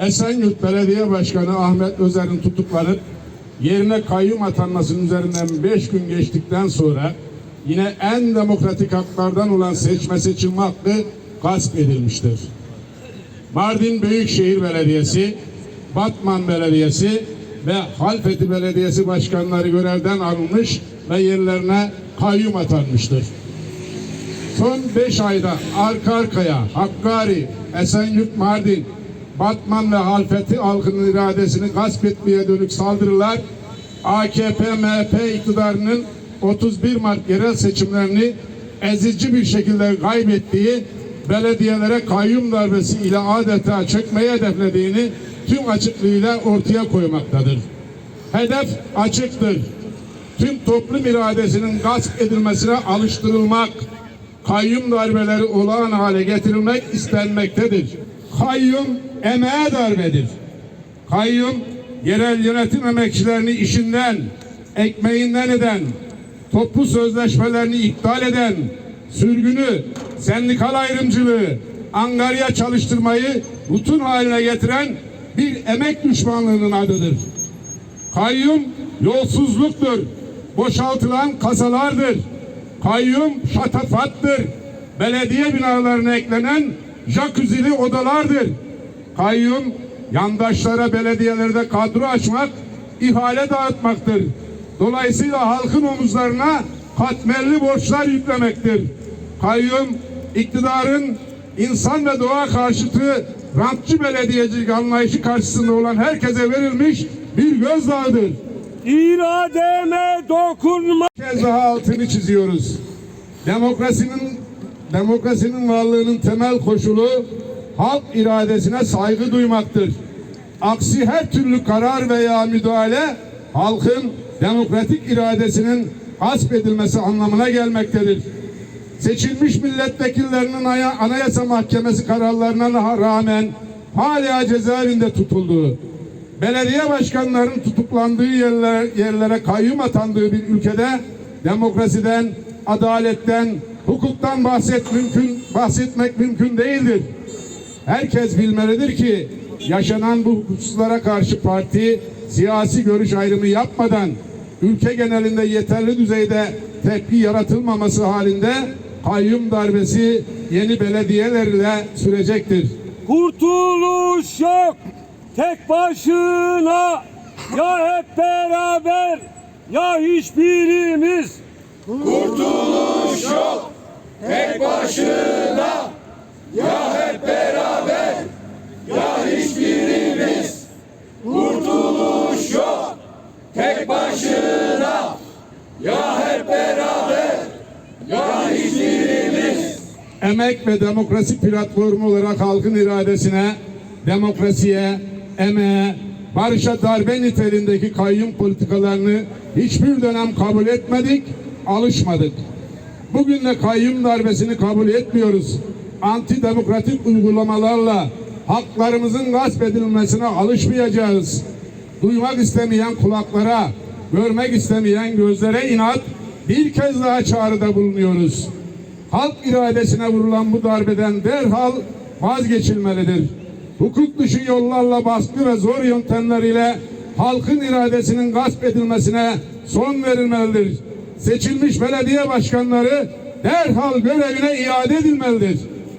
Esenyurt Belediye Başkanı Ahmet Özer'in tutuklanıp yerine kayyum atanmasının üzerinden beş gün geçtikten sonra yine en demokratik haklardan olan seçme seçilme hakkı gasp edilmiştir. Mardin Büyükşehir Belediyesi, Batman Belediyesi ve Halfeti Belediyesi başkanları görevden alınmış ve yerlerine kayyum atanmıştır. Son 5 ayda arka arkaya Hakkari, Esenyurt, Mardin, Batman ve Halfeti halkının iradesini gasp etmeye dönük saldırılar AKP, MHP iktidarının 31 Mart yerel seçimlerini ezici bir şekilde kaybettiği belediyelere kayyum darbesi ile adeta çökmeye hedeflediğini tüm açıklığıyla ortaya koymaktadır. Hedef açıktır. Tüm toplum iradesinin gasp edilmesine alıştırılmak, kayyum darbeleri olağan hale getirilmek istenmektedir. Kayyum emeğe darbedir. Kayyum yerel yönetim emekçilerini işinden, ekmeğinden eden, toplu sözleşmelerini iptal eden, sürgünü, sendikal ayrımcılığı, angarya çalıştırmayı rutin haline getiren bir emek düşmanlığının adıdır. Kayyum yolsuzluktur. Boşaltılan kasalardır. Kayyum şatafattır. Belediye binalarına eklenen jacuzzi'li odalardır. Kayyum yandaşlara belediyelerde kadro açmak, ihale dağıtmaktır. Dolayısıyla halkın omuzlarına katmerli borçlar yüklemektir. Kayyum iktidarın insan ve doğa karşıtı rantçı belediyecilik anlayışı karşısında olan herkese verilmiş bir gözdağıdır. İrademe dokunma. Bir kez daha altını çiziyoruz. Demokrasinin demokrasinin varlığının temel koşulu halk iradesine saygı duymaktır. Aksi her türlü karar veya müdahale halkın demokratik iradesinin gasp edilmesi anlamına gelmektedir. Seçilmiş milletvekillerinin aya- Anayasa Mahkemesi kararlarına rağmen hala cezaevinde tutulduğu, belediye başkanlarının tutuklandığı yerlere, yerlere kayyum atandığı bir ülkede demokrasiden, adaletten, hukuktan bahset mümkün, bahsetmek mümkün değildir. Herkes bilmelidir ki yaşanan bu hususlara karşı parti siyasi görüş ayrımı yapmadan ülke genelinde yeterli düzeyde tepki yaratılmaması halinde kayyum darbesi yeni belediyelerle sürecektir. Kurtuluş yok. Tek başına ya hep beraber ya hiçbirimiz. Emek ve Demokrasi Platformu olarak halkın iradesine, demokrasiye, emeğe, barışa darbe niteliğindeki kayyum politikalarını hiçbir dönem kabul etmedik, alışmadık. Bugün de kayyum darbesini kabul etmiyoruz. Antidemokratik uygulamalarla haklarımızın gasp edilmesine alışmayacağız. Duymak istemeyen kulaklara, görmek istemeyen gözlere inat bir kez daha çağrıda bulunuyoruz. Halk iradesine vurulan bu darbeden derhal vazgeçilmelidir. Hukuk dışı yollarla baskı ve zor yöntemleriyle halkın iradesinin gasp edilmesine son verilmelidir. Seçilmiş belediye başkanları derhal görevine iade edilmelidir.